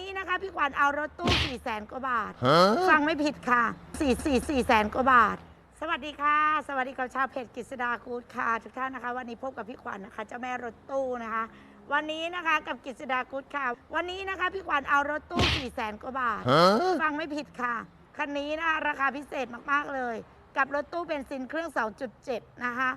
วันนี้นะคะพี่ขวัญเอารถตู้4ี่แสนกว่าบาท Huh? ฟังไม่ผิดค่ะ4 4 4แสนกว่าบาท สวัสดีค่ะ สวัสดีกับชาวเพจกฤษดากูดค่ะ ทุกท่านนะคะ วันนี้พบกับพี่ขวัญนะคะเจ้าแม่รถตู้นะคะ วันนี้นะคะกับกฤษดากูดค่ะ วันนี้นะคะพี่ขวัญเอารถตู้4ี่แสนกว่าบาท Huh? ฟังไม่ผิดค่ะ คันนี้นะคะราคาพิเศษมากๆเลย กับรถตู้เบนซินเครื่อง 2.7 นะคะ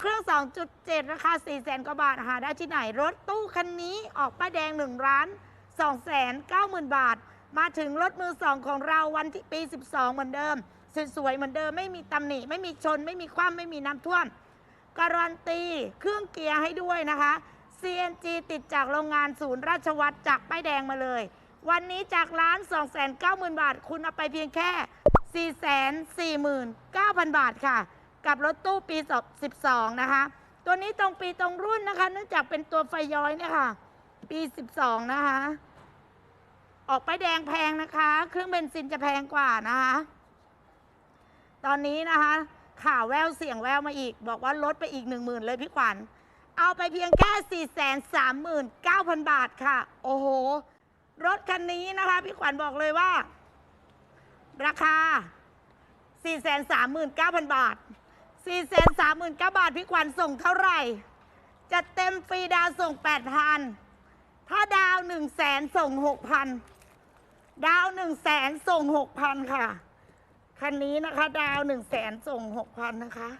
เครื่อง 2.7 ราคา4 0 0 0 0 0กว่าบาท หาได้ที่ไหน รถตู้คันนี้ออกป้ายแดง1ล้าน 2 9 0 0 0 0 บาท มาถึงรถมือ2ของเราวันที่ปี 12 เหมือนเดิม สวยๆเหมือนเดิมไม่มีตำหนิ ไม่มีชน ไม่มีคว่ำไม่มีน้ำท่วม การันตีเครื่องเกียร์ให้ด้วยนะคะ CNG ติดจากโรงงานศูนย์ราชวัตรจากป้ายแดงมาเลย วันนี้จากร้าน 2 9 0 0 0 0 บาท คุณเอาไปเพียงแค่ 449,000 บาทค่ะ กับรถตู้ปี 12 นะคะ ตัวนี้ตรงปีตรงรุ่นนะคะ เนื่องจากเป็นตัวไฟย้อยเนี่ยค่ะ ปี12นะคะ ออกไปแดงแพงนะคะ เครื่องเบนซินจะแพงกว่านะคะ ตอนนี้นะคะ ข่าวแววเสียงแววมาอีก บอกว่าลดไปอีก1 0,000เลยพี่ขวัญ เอาไปเพียงแค่439,000บาทค่ะ โอ้โห รถคันนี้นะคะ พี่ขวัญบอกเลยว่า ราคา439,000บาท439,000บาทพี่ขวัญส่งเท่าไหร่ จะเต็มฟรีดาวส่ง8,000 ถ้าดาว1 0 0 0 0แสนส่ง6,000ดาว1 0 0 0 0แสนส่ง6,000ค่ะ คันนี้นะคะ ดาว1 0 0 0 0แสนส่ง6,000นะคะ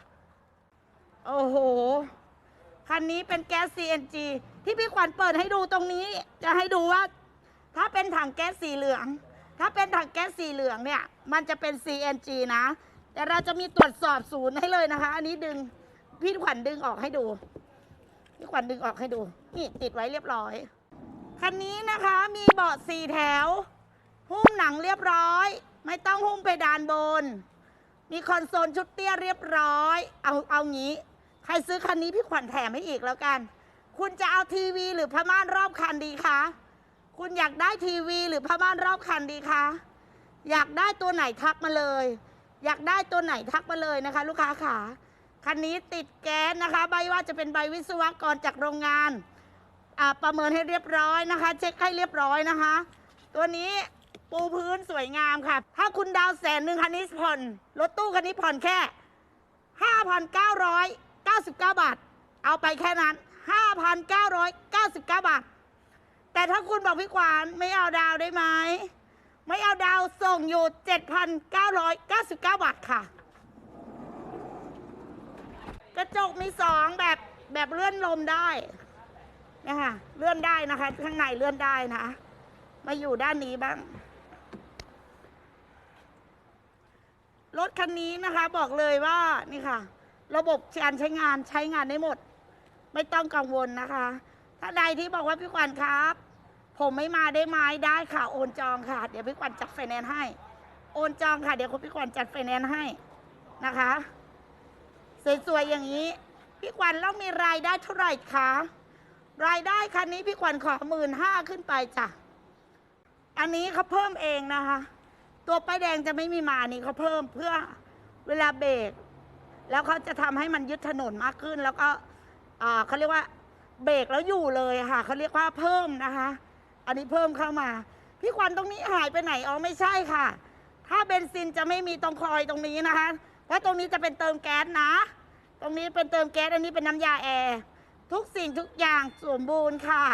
โอ้โห คันนี้เป็นแก๊ส CNG ที่พี่ขวัญเปิดให้ดูตรงนี้ จะให้ดูว่า ถ้าเป็นถังแก๊สสีเหลือง ถ้าเป็นถังแก๊สสีเหลืองเนี่ย มันจะเป็น CNG นะ แต่เราจะมีตรวจสอบศูนย์ให้เลยนะคะ อันนี้ดึง พี่ขวัญดึงออกให้ดู พี่ขวัญดึงออกให้ดู นี่ติดไว้เรียบร้อย คันนี้นะคะมีเบาะสี่แถว หุ้มหนังเรียบร้อย ไม่ต้องหุ้มเพดานบน มีคอนโซลชุดเตี้ยเรียบร้อย เอาเอางี้ ใครซื้อคันนี้พี่ขวัญแถมให้อีกแล้วกัน คุณจะเอาทีวีหรือผ้าม่านรอบคันดีคะคุณอยากได้ทีวีหรือผ้าม่านรอบคันดีคะอยากได้ตัวไหนทักมาเลย อยากได้ตัวไหนทักมาเลยนะคะ ลูกค้าขาคันนี้ติดแก๊สนะคะ ใบว่าจะเป็นใบวิศวกรจากโรงงาน อ่าประเมินให้เรียบร้อยนะคะ เช็คให้เรียบร้อยนะคะ ตัวนี้ปูพื้นสวยงามค่ะ ถ้าคุณดาวแสนหนึ่งคันนี้ผ่อนรถตู้คันนี้ผ่อนแค่ 5,999 บาท เอาไปแค่นั้น 5,999 บาท แต่ถ้าคุณบอกพี่ขวานไม่เอาดาวได้ไหมไม่เอาดาวส่งอยู่ 7,999 บาทค่ะ กระจกมีสองแบบแบบเลื่อนลมได้ นะคะเลื่อนได้นะคะ ข้างในเลื่อนได้นะ มาอยู่ด้านนี้บ้าง รถคันนี้นะคะ บอกเลยว่านี่ค่ะ ระบบการใช้งานใช้งานได้หมด ไม่ต้องกังวลนะคะ ถ้าใดที่บอกว่าพี่ขวัญครับ ผมไม่มาได้ไหมได้ค่ะ โอนจองค่ะ เดี๋ยวพี่ขวัญจัดไฟแนนซ์ให้ โอนจองค่ะ เดี๋ยวคุณพี่ขวัญจัดไฟแนนซ์ให้นะคะสวยๆอย่างนี้ พี่ขวัญแล้วมีรายได้เท่าไหร่คะ รายได้คันนี้พี่ขวัญขอหมื่นห้าขึ้นไปจ้ะ อันนี้เขาเพิ่มเองนะคะ ตัวป้ายแดงจะไม่มีมาอันนี้เขาเพิ่มเพื่อเวลาเบรกแล้วเขาจะทำให้มันยึดถนนมากขึ้น แล้วก็เขาเรียกว่าเบรกแล้วอยู่เลยค่ะเขาเรียกว่าเพิ่มนะคะ อันนี้เพิ่มเข้ามา พี่ขวัญตรงนี้หายไปไหนอ๋อไม่ใช่ค่ะ ถ้าเบนซินจะไม่มีตรงคอยตรงนี้นะคะ เพราะตรงนี้จะเป็นเติมแก๊สนะ ตรงนี้เป็นเติมแก๊สอันนี้เป็นน้ำยาแอร์ ทุกสิ่งทุกอย่างสมบูรณ์ค่ะ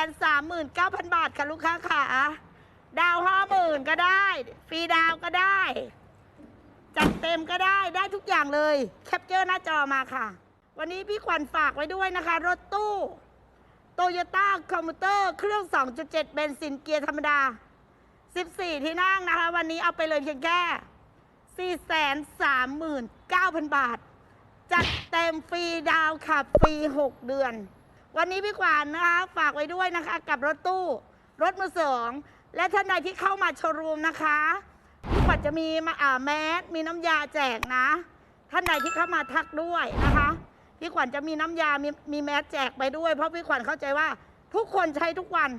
439,000 บาทค่ะลูกค้าค่ะ ดาวห้าหมื่นก็ได้ ฟรีดาวก็ได้ จัดเต็มก็ได้ได้ทุกอย่างเลย แคปเจอร์หน้าจอมาค่ะ วันนี้พี่ขวัญฝากไว้ด้วยนะคะ รถตู้โตโยต้าคอมพิวเตอร์เครื่อง 2.7 เบนซินเกียร์ธรรมดา 14 ที่นั่งนะคะ วันนี้เอาไปเลยเพียงแค่ 439,000 บาท จัดเต็มฟรีดาวขับฟรี 6 เดือน วันนี้พี่ขวานนะคะฝากไว้ด้วยนะคะ กับรถตู้ รถมือสองและท่านใดที่เข้ามาโชว์รูมนะคะพี่ขวัญจะมีมาอ่าแมสมีน้ำยาแจกนะ ท่านใดที่เข้ามาทักด้วยนะคะ พี่ขวัญจะมีน้ำยา มีมีแมสแจกไปด้วย เพราะพี่ขวัญเข้าใจว่าทุกคนใช้ทุกวัน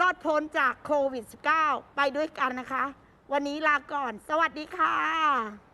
รอดพ้นจากโควิด -19 ไปด้วยกันนะคะ วันนี้ลาก่อน สวัสดีค่ะ